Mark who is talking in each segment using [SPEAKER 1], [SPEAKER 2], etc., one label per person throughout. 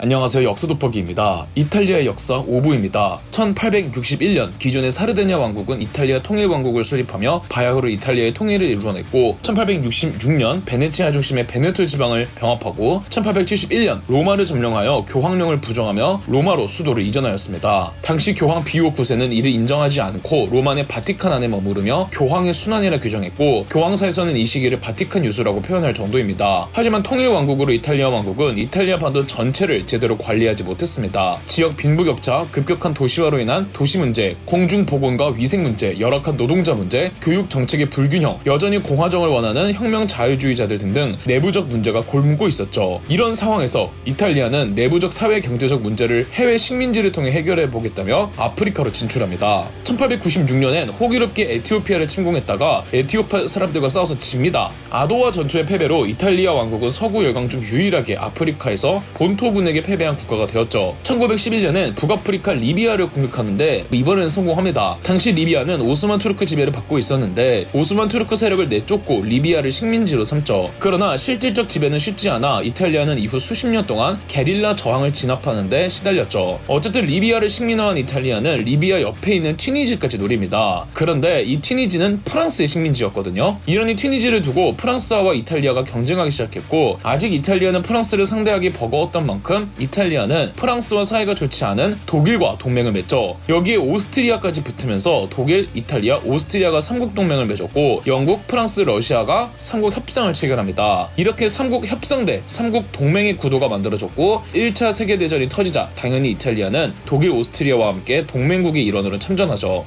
[SPEAKER 1] 안녕하세요. 역사 돋보기입니다. 이탈리아의 역사 5부입니다. 1861년 기존의 사르데냐 왕국은 이탈리아 통일 왕국을 수립하며 바야흐로 이탈리아의 통일을 이루어냈고 1866년 베네치아 중심의 베네토 지방을 병합하고 1871년 로마를 점령하여 교황령을 부정하며 로마로 수도를 이전하였습니다. 당시 교황 비오 9세는 이를 인정하지 않고 로마의 바티칸 안에 머무르며 교황의 순환이라 규정했고 교황사에서는 이 시기를 바티칸 유수라고 표현할 정도입니다. 하지만 통일 왕국으로 이탈리아 왕국은 이탈리아 반도 전체를 제대로 관리하지 못했습니다. 지역 빈부격차, 급격한 도시화로 인한 도시 문제, 공중 보건과 위생 문제, 열악한 노동자 문제, 교육 정책의 불균형, 여전히 공화정을 원하는 혁명 자유주의자들 등등 내부적 문제가 골무고 있었죠. 이런 상황에서 이탈리아는 내부적 사회 경제적 문제를 해외 식민지를 통해 해결해 보겠다며 아프리카로 진출합니다. 1896년엔 호기롭게 에티오피아를 침공했다가 에티오피아 사람들과 싸워서 집니다. 아도와 전투의 패배로 이탈리아 왕국은 서구 열강 중 유일하게 아프리카에서 본토군에게 패배한 국가가 되었죠. 1911년엔 북아프리카 리비아를 공격하는데 이번에는 성공합니다. 당시 리비아는 오스만 투르크 지배를 받고 있었는데 오스만 투르크 세력을 내쫓고 리비아를 식민지로 삼죠. 그러나 실질적 지배는 쉽지 않아 이탈리아는 이후 수십 년 동안 게릴라 저항을 진압하는데 시달렸죠. 어쨌든 리비아를 식민화한 이탈리아는 리비아 옆에 있는 튀니지까지 노립니다. 그런데 이 튀니지는 프랑스의 식민지였거든요. 이러니 튀니지를 두고 프랑스와 이탈리아가 경쟁하기 시작했고 아직 이탈리아는 프랑스를 상대하기 버거웠던 만큼 이탈리아는 프랑스와 사이가 좋지 않은 독일과 동맹을 맺죠. 여기에 오스트리아까지 붙으면서 독일, 이탈리아, 오스트리아가 삼국 동맹을 맺었고 영국, 프랑스, 러시아가 삼국 협상을 체결합니다. 이렇게 삼국 협상 대 삼국 동맹의 구도가 만들어졌고 1차 세계대전이 터지자 당연히 이탈리아는 독일, 오스트리아와 함께 동맹국의 일원으로 참전하죠.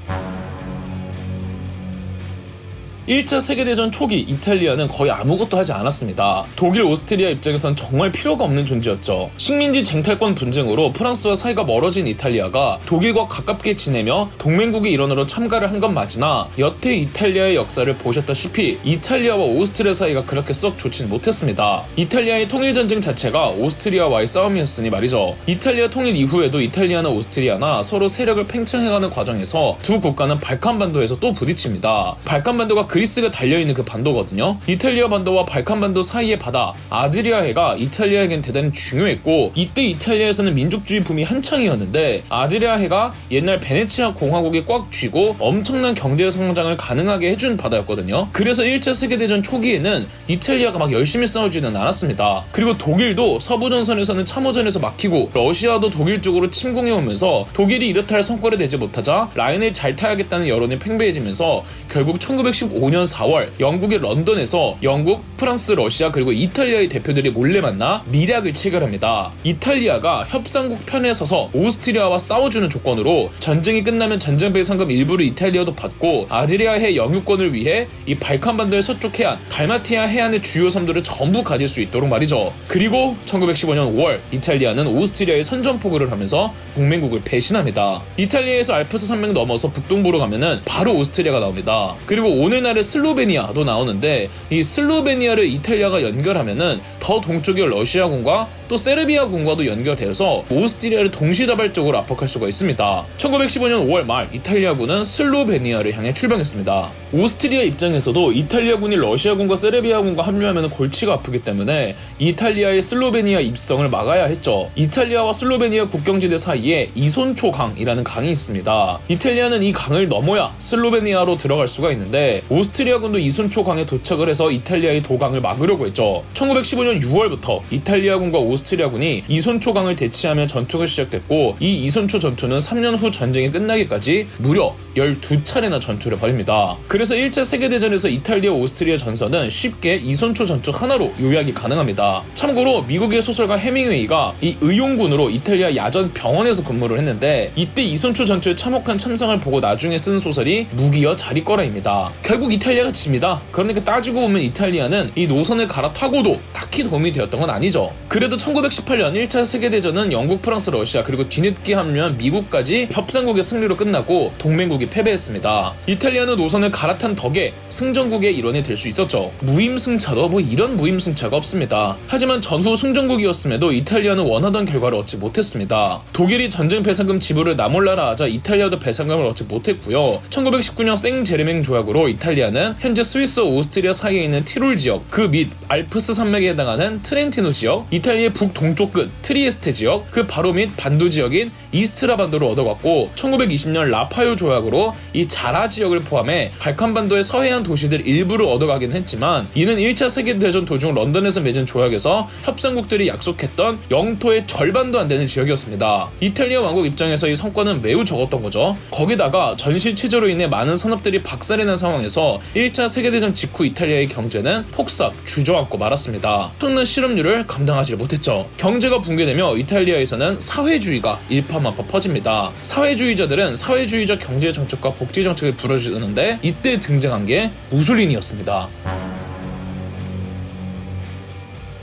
[SPEAKER 1] 1차 세계대전 초기 이탈리아는 거의 아무것도 하지 않았습니다. 독일, 오스트리아 입장에선 정말 필요가 없는 존재였죠. 식민지 쟁탈권 분쟁으로 프랑스와 사이가 멀어진 이탈리아가 독일과 가깝게 지내며 동맹국의 일원으로 참가를 한 건 맞으나 여태 이탈리아의 역사를 보셨다시피 이탈리아와 오스트리아 사이가 그렇게 썩 좋진 못했습니다. 이탈리아의 통일 전쟁 자체가 오스트리아와의 싸움이었으니 말이죠. 이탈리아 통일 이후에도 이탈리아나 오스트리아나 서로 세력을 팽창해가는 과정에서 두 국가는 발칸반도에서 또 부딪힙니다. 발칸반도가 그 리스가 달려있는 그 반도거든요. 이탈리아 반도와 발칸 반도 사이의 바다 아드리아해가 이탈리아에겐 대단히 중요했고 이때 이탈리아에서는 민족주의 붐이 한창이었는데 아드리아해가 옛날 베네치아 공화국이 꽉 쥐고 엄청난 경제 성장을 가능하게 해준 바다였거든요. 그래서 1차 세계대전 초기에는 이탈리아가 막 열심히 싸우지는 않았습니다. 그리고 독일도 서부 전선에서는 참호전에서 막히고 러시아도 독일 쪽으로 침공해 오면서 독일이 이렇다 할 성과를 내지 못하자 라인을 잘 타야겠다는 여론이 팽배해지면서 결국 1915년 4월 영국의 런던에서 영국, 프랑스, 러시아 그리고 이탈리아의 대표들이 몰래 만나 미략을 체결합니다. 이탈리아가 협상국 편에 서서 오스트리아와 싸워주는 조건으로 전쟁이 끝나면 전쟁 배상금 일부를 이탈리아도 받고 아드리아해 영유권을 위해 이 발칸반도의 서쪽 해안, 달마티아 해안의 주요 섬들을 전부 가질 수 있도록 말이죠. 그리고 1915년 5월 이탈리아는 오스트리아에 선전포고를 하면서 동맹국을 배신합니다. 이탈리아에서 알프스 산맥 넘어서 북동부로 가면은 바로 오스트리아가 나옵니다. 그리고 오늘날 의 슬로베니아도 나오는데 이 슬로베니아를 이탈리아가 연결하면은 더 동쪽의 러시아군과 또 세르비아군과도 연결되어서 오스트리아를 동시다발적으로 압박할 수가 있습니다. 1915년 5월 말 이탈리아군은 슬로베니아를 향해 출병했습니다. 오스트리아 입장에서도 이탈리아군이 러시아군과 세르비아군과 합류하면 골치가 아프기 때문에 이탈리아의 슬로베니아 입성을 막아야 했죠. 이탈리아와 슬로베니아 국경지대 사이에 이손초 강이라는 강이 있습니다. 이탈리아는 이 강을 넘어야 슬로베니아로 들어갈 수가 있는데 오스트리아군도 이손초 강에 도착을 해서 이탈리아의 도강을 막으려고 했죠. 1915년 6월부터 이탈리아군과 오스트리아군이 이손초강을 대치하며 전투가 시작됐고 이 이손초 전투는 3년 후 전쟁이 끝나기까지 무려 12차례나 전투를 벌입니다. 그래서 1차 세계대전에서 이탈리아 오스트리아 전선은 쉽게 이손초 전투 하나로 요약이 가능합니다. 참고로 미국의 소설가 해밍웨이가 이 의용군으로 이탈리아 야전 병원에서 근무를 했는데 이때 이손초 전투에 참혹한 참상을 보고 나중에 쓴 소설이 무기여 자리꺼라입니다. 결국 이탈리아가 집니다. 그러니까 따지고 보면 이탈리아는 이 노선을 갈아타고도 딱히 도움이 되었던 건 아니죠. 그래도 1918년 1차 세계대전은 영국, 프랑스, 러시아 그리고 뒤늦게 합류한 미국까지 협상국의 승리로 끝나고 동맹국이 패배했습니다. 이탈리아는 노선을 갈아탄 덕에 승전국의 일원이 될 수 있었죠. 무임승차도 뭐 이런 무임승차가 없습니다. 하지만 전후 승전국이었음에도 이탈리아는 원하던 결과를 얻지 못했습니다. 독일이 전쟁 배상금 지불을 나몰라라 하자 이탈리아도 배상금을 얻지 못했고요. 1919년 생제르맹 조약으로 이탈리아는 현재 스위스 오스트리아 사이에 있는 티롤 지역 그밑 알프스 산맥에 해당하는 해당하는 트렌티노 지역, 이탈리아의 북동쪽 끝 트리에스테 지역, 그 바로 밑 반도 지역인 이스트라 반도를 얻어갔고 1920년 라파요 조약으로 이 자라 지역을 포함해 발칸 반도의 서해안 도시들 일부를 얻어가긴 했지만 이는 1차 세계대전 도중 런던에서 맺은 조약에서 협상국들이 약속했던 영토의 절반도 안 되는 지역이었습니다. 이탈리아 왕국 입장에서 이 성과는 매우 적었던 거죠. 거기다가 전시 체제로 인해 많은 산업들이 박살이 난 상황에서 1차 세계대전 직후 이탈리아의 경제는 폭삭 주저앉고 말았습니다. 엄청난 실업률을 감당하지 못했죠. 경제가 붕괴되며 이탈리아에서는 사회주의가 일파만파 퍼집니다. 사회주의자들은 사회주의적 경제 정책과 복지 정책을 부르주는데 이때 등장한 게 무솔리니였습니다.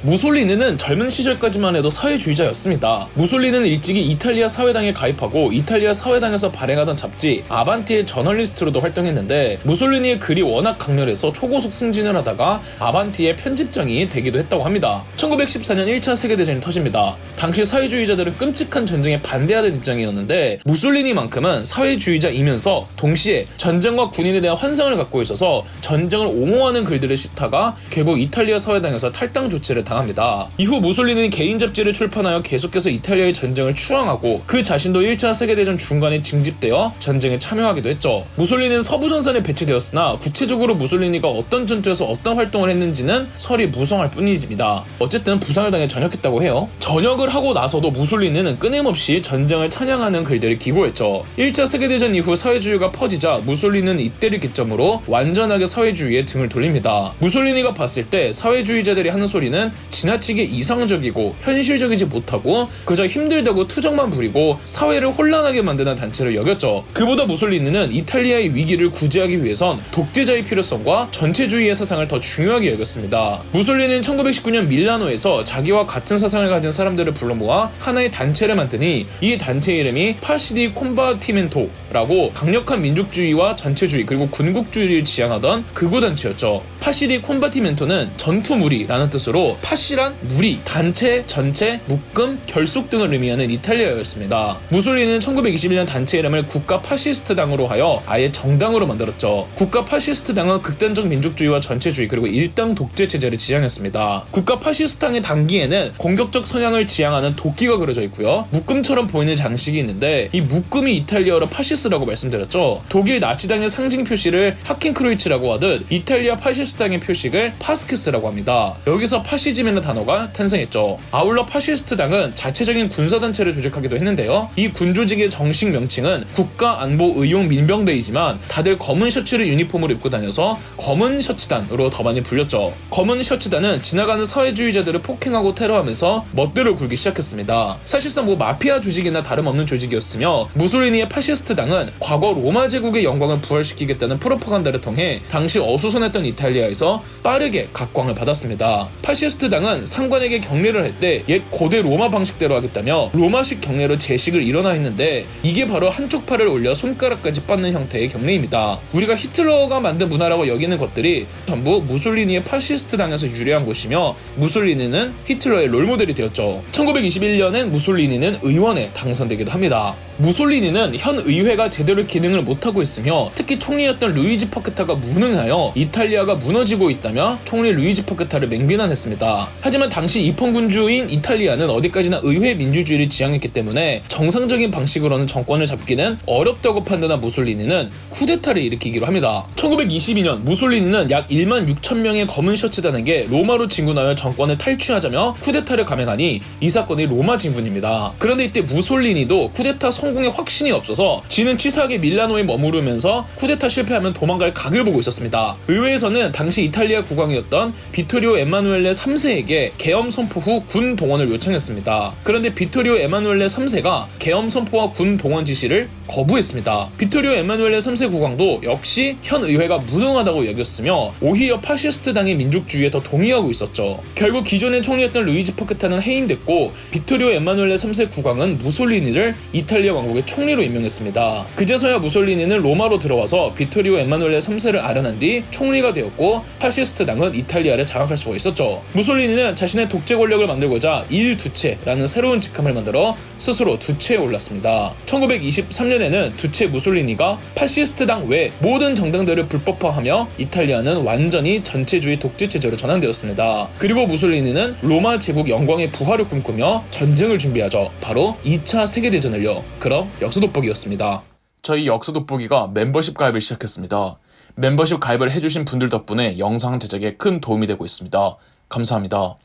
[SPEAKER 1] 무솔리니는 젊은 시절까지만 해도 사회주의자였습니다. 무솔리니는 일찍이 이탈리아 사회당에 가입하고 이탈리아 사회당에서 발행하던 잡지 아반티의 저널리스트로도 활동했는데 무솔리니의 글이 워낙 강렬해서 초고속 승진을 하다가 아반티의 편집장이 되기도 했다고 합니다. 1914년 1차 세계대전이 터집니다. 당시 사회주의자들은 끔찍한 전쟁에 반대하는 입장이었는데 무솔리니만큼은 사회주의자이면서 동시에 전쟁과 군인에 대한 환상을 갖고 있어서 전쟁을 옹호하는 글들을 싣다가 결국 이탈리아 사회당에서 탈당 조치를 당합니다. 이후 무솔리니는 개인 잡지를 출판하여 계속해서 이탈리아의 전쟁을 추앙하고 그 자신도 1차 세계대전 중간에 징집되어 전쟁에 참여하기도 했죠. 무솔리니는 서부 전선에 배치되었으나 구체적으로 무솔리니가 어떤 전투에서 어떤 활동을 했는지는 설이 무성할 뿐입니다. 어쨌든 부상을 당해 전역했다고 해요. 전역을 하고 나서도 무솔리니는 끊임없이 전쟁을 찬양하는 글들을 기고했죠. 1차 세계대전 이후 사회주의가 퍼지자 무솔리니는 이때를 기점으로 완전하게 사회주의에 등을 돌립니다. 무솔리니가 봤을 때 사회주의자들이 하는 소리는 지나치게 이상적이고 현실적이지 못하고 그저 힘들다고 투정만 부리고 사회를 혼란하게 만드는 단체를 여겼죠. 그보다 무솔리니는 이탈리아의 위기를 구제하기 위해선 독재자의 필요성과 전체주의의 사상을 더 중요하게 여겼습니다. 무솔리니는 1919년 밀라노에서 자기와 같은 사상을 가진 사람들을 불러 모아 하나의 단체를 만드니 이 단체 이름이 파시디 콤바티멘토라고 강력한 민족주의와 전체주의 그리고 군국주의를 지향하던 극우 단체였죠. 파시디 콤바티멘토는 전투무리라는 뜻으로 파시란 무리, 단체, 전체, 묶음, 결속 등을 의미하는 이탈리아였습니다. 무솔리는 1921년 단체 이름을 국가 파시스트 당으로 하여 아예 정당으로 만들었죠. 국가 파시스트 당은 극단적 민족주의와 전체주의 그리고 일당 독재 체제를 지향했습니다. 국가 파시스트 당의 당기에는 공격적 성향을 지향하는 도끼가 그려져 있고요. 묶음처럼 보이는 장식이 있는데 이 묶음이 이탈리아어로 파시스라고 말씀드렸죠. 독일 나치당의 상징 표시를 하킨크로이츠라고 하듯 이탈리아 파시스트 당의 표식을 파스케스라고 합니다. 여기서 파시 즘이라는 단어가 탄생했죠. 아울러 파시스트당은 자체적인 군사단체를 조직하기도 했는데요. 이 군조직의 정식 명칭은 국가안보의용민병대이지만 다들 검은 셔츠를 유니폼으로 입고 다녀서 검은 셔츠단으로 더 많이 불렸죠. 검은 셔츠단은 지나가는 사회주의자들을 폭행하고 테러하면서 멋대로 굴기 시작했습니다. 사실상 뭐 마피아 조직이나 다름없는 조직이었으며 무솔리니의 파시스트당은 과거 로마 제국의 영광을 부활시키겠다는 프로파간다를 통해 당시 어수선했던 이탈리아에서 빠르게 각광을 받았습니다. 파시스트 당은 상관에게 경례를 할 때 옛 고대 로마 방식대로 하겠다며 로마식 경례로 제식을 일어나 했는데 이게 바로 한쪽 팔을 올려 손가락까지 뻗는 형태의 경례입니다. 우리가 히틀러가 만든 문화라고 여기는 것들이 전부 무솔리니의 파시스트당에서 유래한 것이며 무솔리니는 히틀러의 롤모델이 되었죠. 1921년엔 무솔리니는 의원에 당선되기도 합니다. 무솔리니는 현 의회가 제대로 기능을 못하고 있으며 특히 총리였던 루이지 파크타가 무능하여 이탈리아가 무너지고 있다며 총리 루이지 파크타를 맹비난했습니다. 하지만 당시 입헌군주인 이탈리아는 어디까지나 의회 민주주의를 지향했기 때문에 정상적인 방식으로는 정권을 잡기는 어렵다고 판단한 무솔리니는 쿠데타를 일으키기로 합니다. 1922년 무솔리니는 약 1만 6천 명의 검은 셔츠단에게 로마로 진군하여 정권을 탈취하자며 쿠데타를 감행하니 이 사건이 로마 진군입니다. 그런데 이때 무솔리니도 쿠데타 성 공에 확신이 없어서 지는 치사하게 밀라노에 머무르면서 쿠데타 실패하면 도망갈 각을 보고 있었습니다. 의회에서는 당시 이탈리아 국왕이었던 비토리오 에마누엘레 3세에게 계엄 선포 후 군 동원을 요청했습니다. 그런데 비토리오 에마누엘레 3세가 계엄 선포와 군 동원 지시를 거부했습니다. 비토리오 에마누엘레 3세 국왕도 역시 현 의회가 무능하다고 여겼으며 오히려 파시스트 당의 민족주의에 더 동의하고 있었죠. 결국 기존의 총리였던 루이지 파크타는 해임됐고 비토리오 에마누엘레 3세 국왕은 무솔리니를 이탈리아 왕국의 총리로 임명했습니다. 그제서야 무솔리니는 로마로 들어와서 비토리오 에마누엘레 3세를 아련한 뒤 총리가 되었고 파시스트 당은 이탈리아를 장악할 수가 있었죠. 무솔리니는 자신의 독재 권력을 만들고자 일 두체라는 새로운 직함을 만들어 스스로 두체에 올랐습니다. 1923년 소련에는 두체 무솔리니가 파시스트당 외 모든 정당들을 불법화하며 이탈리아는 완전히 전체주의 독재 체제로 전환되었습니다. 그리고 무솔리니는 로마 제국 영광의 부활을 꿈꾸며 전쟁을 준비하죠. 바로 2차 세계대전을요. 그럼 역사 돋보기였습니다. 저희 역사 돋보기가 멤버십 가입을 시작했습니다. 멤버십 가입을 해주신 분들 덕분에 영상 제작에 큰 도움이 되고 있습니다. 감사합니다.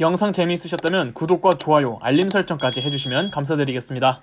[SPEAKER 2] 영상 재미있으셨다면 구독과 좋아요, 알림 설정까지 해주시면 감사드리겠습니다.